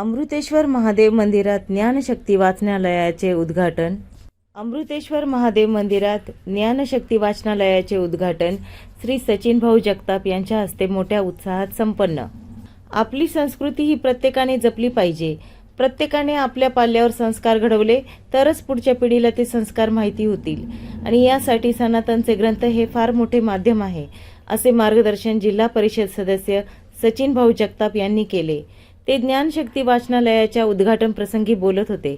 अमृतेश्वर महादेव मंदिरात ज्ञानशक्ती वाचनालयाचे उद्घाटन. अमृतेश्वर महादेव मंदिरात ज्ञानशक्ती वाचनालयाचे उद्घाटन. श्री सचिन भाऊ जगताप यांच्या हस्ते मोठ्या उत्साहात संपन्न. आपली संस्कृती ही प्रत्येकाने जपली पाहिजे. प्रत्येकाने आपल्या पाल्यावर संस्कार घडवले तरच पुढच्या पिढीला ते संस्कार माहिती होतील. आणि यासाठी सनातनचे ग्रंथ हे फार मोठे माध्यम आहे असे मार्गदर्शन जिल्हा परिषद सदस्य सचिन भाऊ जगताप यांनी केले. ते ज्ञानशक्ती वाचनालयाच्या उद्घाटन प्रसंगी बोलत होते.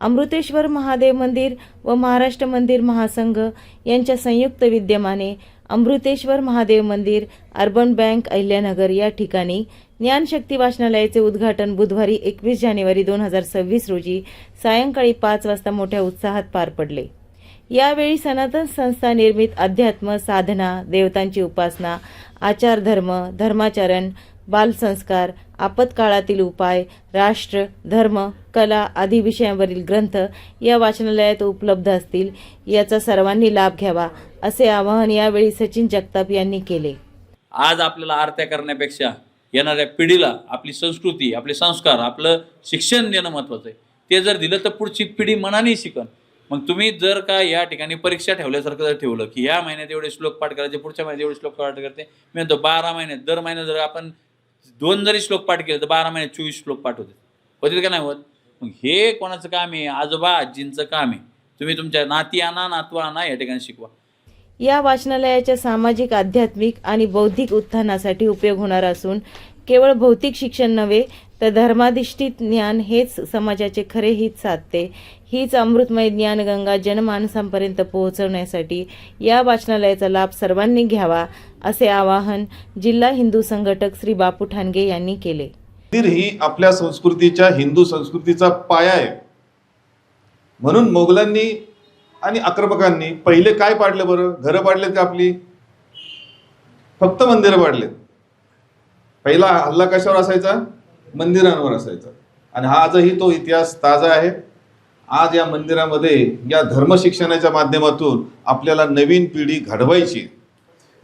अमृतेश्वर महादेव मंदिर व महाराष्ट्र मंदिर महासंघ यांच्या संयुक्त विद्यमाने अमृतेश्वर महादेव मंदिर अर्बन बँक अहिल्यानगर या ठिकाणी ज्ञानशक्ती वाचनालयाचे उद्घाटन बुधवारी एकवीस जानेवारी दोन हजार सव्वीस रोजी सायंकाळी पाच वाजता मोठ्या उत्साहात पार पडले. यावेळी सनातन संस्था निर्मित अध्यात्म साधना देवतांची उपासना आचारधर्म धर्माचरण बालसंस्कार आपत्काळातील उपाय राष्ट्र धर्म कला आदी विषयांवरील ग्रंथ या वाचनालयात उपलब्ध असतील याचा सर्वांनी लाभ घ्यावा असे आवाहन यावेळी सचिन जगताप यांनी केले. आज आपल्याला आरत्या करण्यापेक्षा येणाऱ्या पिढीला आपली संस्कृती आपले संस्कार आपलं शिक्षण देणं महत्त्वाचं आहे. ते जर दिलं तर पुढची पिढी मनाने शिकन. मग तुम्ही जर का या ठिकाणी परीक्षा ठेवल्यासारखं जर ठेवलं की या महिन्यात एवढे श्लोक पाठ करायचे पुढच्या महिन्यात एवढे श्लोक पाठ करते मी म्हणतो बारा महिन्यात दर महिन्यात जर आपण दोन जरी श्लोक पाठ केले तर बारा महिने चोवीस श्लोक पाठ होते. होतील का नाही होत? मग हे कोणाचं काम आहे? आजोबा आजींचं काम आहे. तुम्ही तुमच्या नाती आणा नातवा आणा या ठिकाणी शिकवा. या वाचनालयाच्या सामाजिक आध्यात्मिक आणि बौद्धिक उत्थानासाठी उपयोग होणार असून केवळ भौतिक शिक्षण नव्हे तर धर्माधिष्ठित ज्ञान हेच समाजाचे खरे हित साधते. हीच अमृतमय ज्ञानगंगा जनमानसांपर्यंत पोहोचवण्यासाठी या वाचनालयाचा लाभ सर्वांनी घ्यावा असे आवाहन जिल्हा हिंदू संघटक श्री बापू ठाणगे यांनी केले. मंदिर ही आपल्या संस्कृतीच्या हिंदू संस्कृतीचा पाया आहे. म्हणून मोगलांनी आणि आक्रमकांनी पहिले काय पाडलं बरं? घरं पाडलेत का आपली? फक्त मंदिरं पाडलेत. पहिला हल्ला कशावर असायचा? मंदिरांवर असायचा. आणि हा आजही तो इतिहास ताजा आहे. आज या मंदिरामध्ये या धर्मशिक्षणाच्या माध्यमातून आपल्याला नवीन पिढी घडवायची.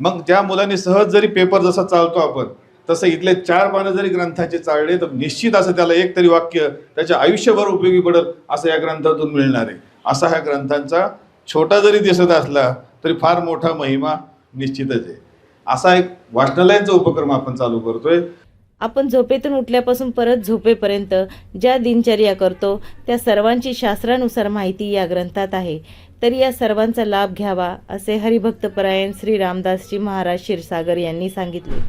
मग त्या मुलांनी सहज जरी पेपर जसा चालतो आपण तसं इथले चार पानं जरी ग्रंथाचे चालले तर निश्चित असं त्याला एक तरी वाक्य त्याच्या आयुष्यभर उपयोगी पडेल असं या ग्रंथातून मिळणार आहे. असा ह्या ग्रंथांचा छोटा जरी दिसत असला तरी फार मोठा महिमा निश्चितच आहे. असा एक वाचनालयांचा उपक्रम आपण चालू करतोय. आपण झोपेतून उठल्यापासून परत झोपेपर्यंत ज्या दिनचर्या करतो त्या सर्वांची शास्त्रानुसार माहिती या ग्रंथात आहे. तरी या सर्वांचा लाभ घ्यावा असे हरिभक्तपरायण श्री रामदासजी महाराज क्षीरसागर यांनी सांगितले.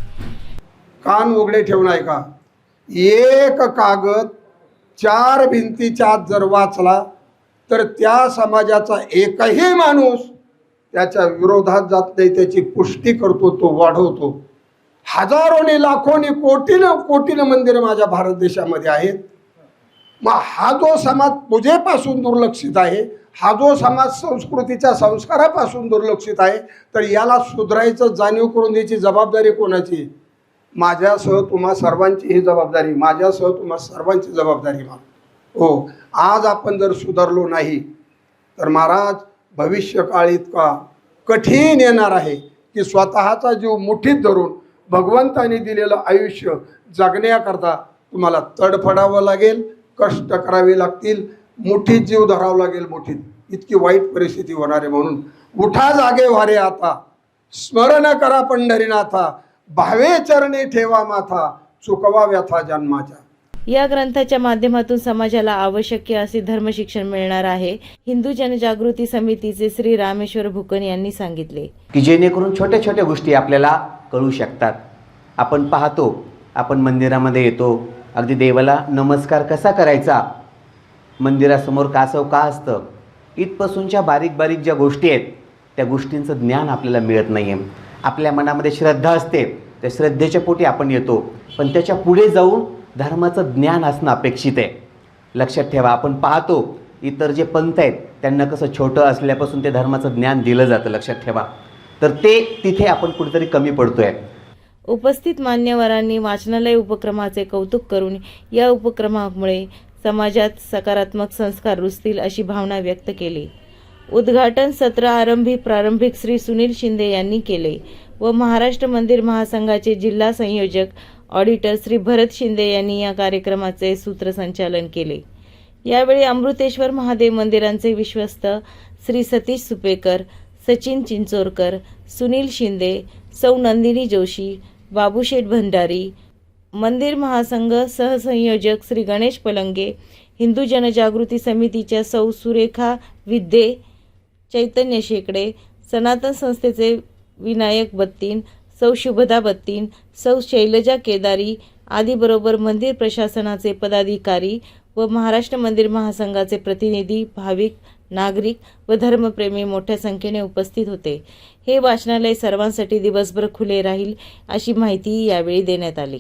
कान उघडे ठेवून ऐका. एक कागद चार भिंतीच्या आत जर वाचला तर त्या समाजाचा एकही माणूस त्याच्या विरोधात जात नाही त्याची पुष्टी करतो तो वाढवतो. हजारोने लाखोनी कोटीनं कोटीनं मंदिरं माझ्या भारत देशामध्ये आहेत. मग हा जो समाज पूजेपासून दुर्लक्षित आहे हा जो समाज संस्कृतीच्या संस्कारापासून दुर्लक्षित आहे तर याला सुधारायचं जाणीव करून द्यायची जबाबदारी कोणाची? माझ्यासह तुम्हा सर्वांची ही जबाबदारी माझ्यासह तुम्हा सर्वांची जबाबदारी मा हो आज आपण जर सुधारलो नाही तर महाराज भविष्यकाळ इतका कठीण येणार आहे की स्वतःचा जीव मुठीत धरून भगवंताने दिलेलं आयुष्य जगण्याकरता तुम्हाला तडफडावं लागेल कष्ट करावे लागतील मुठीत जीव धरावा लागेल मुठीत. इतकी वाईट परिस्थिती होणार आहे म्हणून उठा जागे वारे आता. स्मरण करा पंढरीनाथा. भावे चरणी ठेवा माथा. चुकवा व्यथा जन्माच्या. या ग्रंथाच्या माध्यमातून समाजाला आवश्यक असे धर्मशिक्षण मिळणार आहे हिंदू जनजागृती समितीचे श्री रामेश्वर भुकन यांनी सांगितले. की जेणेकरून छोट्या छोट्या गोष्टी आपल्याला कळू शकतात. आपण पाहतो आपण मंदिरामध्ये येतो अगदी देवाला नमस्कार कसा करायचा? मंदिरासमोर कासव का असतं? इथपासूनच्या बारीक बारीक ज्या गोष्टी आहेत त्या गोष्टींचं ज्ञान आपल्याला मिळत नाही आहे आपल्या मनामध्ये श्रद्धा असते त्या श्रद्धेच्या पोटी आपण येतो पण त्याच्या पुढे जाऊन धर्माचं ज्ञान असणं अपेक्षित आहे. लक्षात ठेवा आपण पाहतो इतर जे पंथ आहेत त्यांना कसं छोटं असल्यापासून ते धर्माचं ज्ञान दिलं जातं लक्षात ठेवा. तर ते तिथे आपण कुठेतरी कमी पडतोय. उपस्थित मान्यवरांनी वाचनालय उपक्रमाचे कौतुक करून या उपक्रमामुळे समाजात सकारात्मक संस्कार रुजतील अशी भावना व्यक्त केली. उद्घाटन सत्र आरंभी प्रारंभिक श्री सुनील शिंदे यांनी केले व महाराष्ट्र मंदिर महासंघाचे जिल्हा संयोजक ऑडिटर श्री भरत शिंदे यांनी या कार्यक्रमाचे सूत्रसंचालन केले. यावेळी अमृतेश्वर महादेव मंदिरांचे विश्वस्त श्री सतीश सुपेकर सचिन चिंचोरकर सुनील शिंदे सौ नंदिनी जोशी बाबूशेठ भंडारी मंदिर महासंघ सहसंयोजक श्री गणेश पलंगे हिंदू जनजागृती समितीच्या सौ सुरेखा विद्ये चैतन्य शेकडे सनातन संस्थेचे विनायक बत्तीन सौ शुभदा बत्तीन सौ शैलजा केदारी आदीबरोबर मंदिर प्रशासनाचे पदाधिकारी व महाराष्ट्र मंदिर महासंघाचे प्रतिनिधी भाविक नागरिक व धर्मप्रेमी मोठ्या संख्येने उपस्थित होते. हे वाचनालय सर्वांसाठी दिवसभर खुले राहील अशी माहितीही यावेळी देण्यात आली.